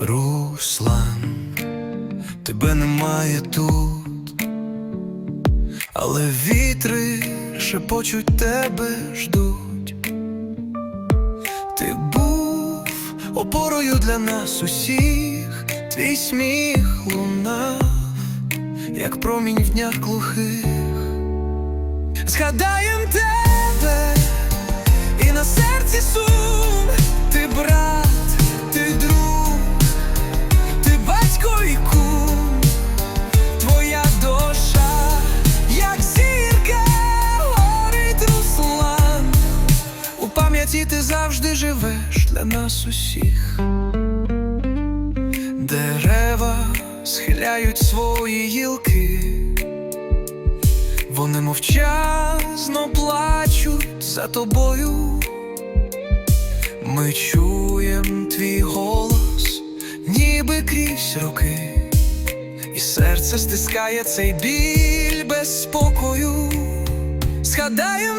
Руслан, тебе немає тут, але вітри шепочуть тебе ждуть. Ти був опорою для нас усіх, твій сміх лунав, як промінь в днях глухих. Згадаєм тебе. Ти завжди живеш для нас усіх. Дерева схиляють свої гілки. Вони мовчазно плачуть за тобою. Ми чуєм твій голос, ніби крізь роки, і серце стискає цей біль без спокою. Згадаєм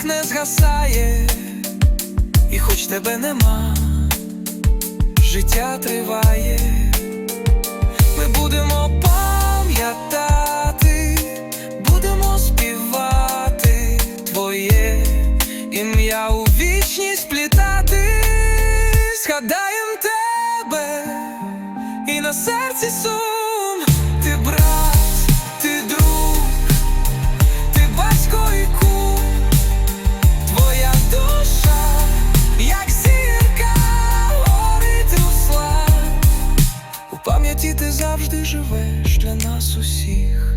твоїх не згасає, і хоч тебе нема, життя триває. Ми будемо пам'ятати, будемо співати твоє ім'я у вічність плітати, згадаєм тебе і на серці сум, ти брат, руслан. Ти завжди живеш для нас усіх.